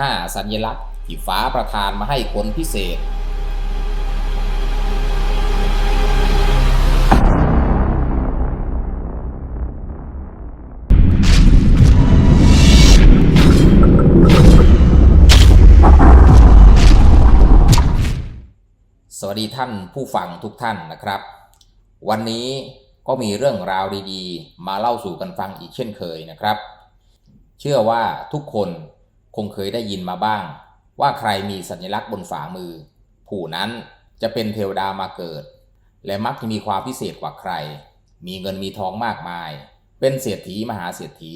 5 สัญลักษณ์ที่ฟ้าประทานมาให้คนพิเศษ สวัสดีท่านผู้ฟังทุกท่านนะครับ วันนี้ก็มีเรื่องราวดีๆ มาเล่าสู่กันฟังอีกเช่นเคยนะครับ เชื่อว่าทุกคน งเคยได้ยินมาบ้าง ว่าใครมีสัญลักษณ์บนฝ่ามือ ผู้นั้นจะเป็นเทวดามาเกิด และมักจะมีความพิเศษกว่าใคร มีเงินมีทองมากมาย เป็นเศรษฐีมหาเศรษฐี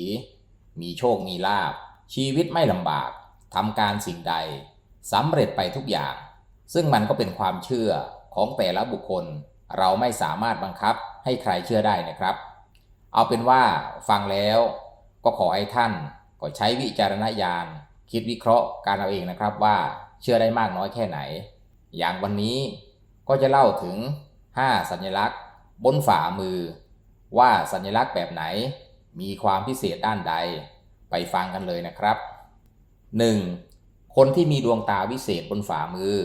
มีโชคมีลาภชีวิตไม่ลำบากทำการสิ่งใดสำเร็จไปทุกอย่าง ซึ่งมันก็เป็นความเชื่อของแต่ละบุคคล เราไม่สามารถบังคับให้ใครเชื่อได้นะครับ เอาเป็นว่าฟังแล้วก็ขอให้ท่านก็ใช้วิจารณญาณ คิดวิเคราะห์การเอาเองนะครับว่าเชื่อได้มากน้อยแค่ไหน อย่างวันนี้ก็จะเล่าถึง 5 สัญลักษณ์ บนฝ่ามือ ว่าสัญลักษณ์แบบไหน มีความพิเศษด้านใด ไปฟังกันเลยนะครับ 1. คนที่มีดวงตาวิเศษบนฝ่ามือ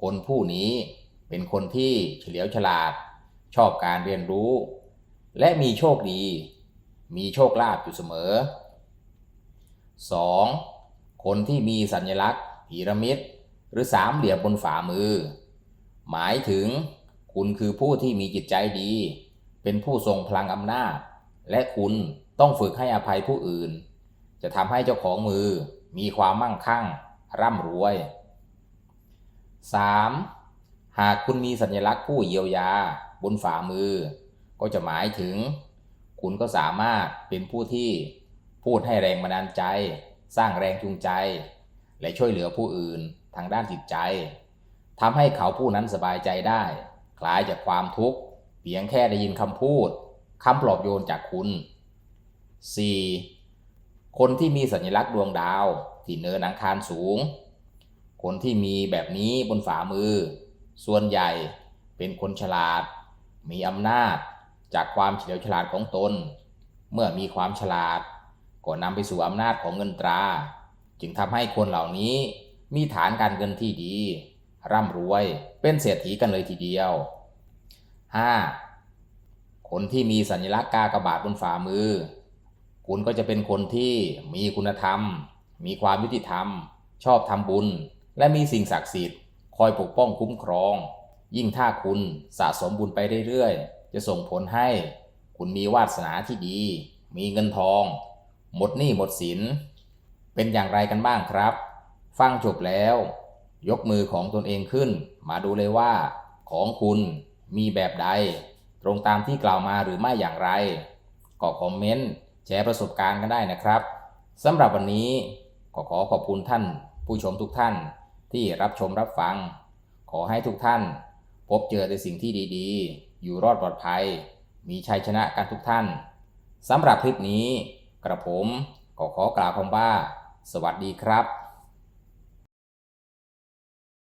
คนผู้นี้เป็นคนที่เฉลียวฉลาด ชอบการเรียนรู้ และมีโชคดี มีโชคลาภอยู่เสมอ 2. คนที่มีสัญลักษณ์พีระมิดหรือสามเหลี่ยมบนฝ่ามือ หมายถึงคุณคือผู้ที่มีจิตใจดี เป็นผู้ทรงพลังอำนาจ และคุณต้องฝึกให้อภัยผู้อื่น จะทำให้เจ้าของมือมีความมั่งคั่ง ร่ำรวย 3. หากคุณมีสัญลักษณ์ผู้เยียวยา บนฝ่ามือ ก็จะหมายถึง คุณก็สามารถเป็นผู้ที่พูดให้แรงบันดาลใจ สร้างแรงจูงใจ และช่วยเหลือผู้อื่นทางด้านจิตใจทำให้เขาผู้นั้นสบายใจได้ คลายจากความทุกข์ เพียงแค่ได้ยินคำพูดคำปลอบโยนจากคุณ 4. คนที่มีสัญลักษณ์ดวงดาว ที่เนินอังคารสูง คนที่มีแบบนี้บนฝ่ามือ ส่วนใหญ่เป็นคนฉลาด มีอำนาจจากความเฉลียวฉลาดของตน เมื่อมีความฉลาด ก็นำไปสู่อำนาจของเงินตรา จึงทำให้คนเหล่านี้มีฐานการเงินที่ดี ร่ำรวยเป็นเศรษฐีกันเลยทีเดียว 5. คนที่มีสัญลักษณ์กากบาทบนฝ่ามือ คุณก็จะเป็นคนที่มีคุณธรรม มีความยุติธรรม ชอบทำบุญ และมีสิ่งศักดิ์สิทธิ์ คอยปกป้องคุ้มครอง ยิ่งถ้าคุณสะสมบุญไปเรื่อยๆ จะส่งผลให้ คุณมีวาสนาที่ดี มีเงินทอง หมดหนี้หมดสิน เป็นอย่างไรกันบ้างครับ ฟังจบแล้ว ยกมือของตนเองขึ้น มาดูเลยว่า ของคุณมีแบบใด ตรงตามที่กล่าวมาหรือไม่อย่างไรก็คอมเมนต์แชร์ประสบการณ์กันได้นะครับสำหรับวันนี้ก็ขอขอบคุณท่าน ผู้ชมทุกท่านที่รับชมรับฟัง ขอให้ทุกท่าน พบเจอแต่สิ่งที่ดีๆ อยู่รอดปลอดภัย มีชัยชนะกันทุกท่านสำหรับคลิปนี้ กระผมก็ขอกล่าวคำว่า สวัสดีครับ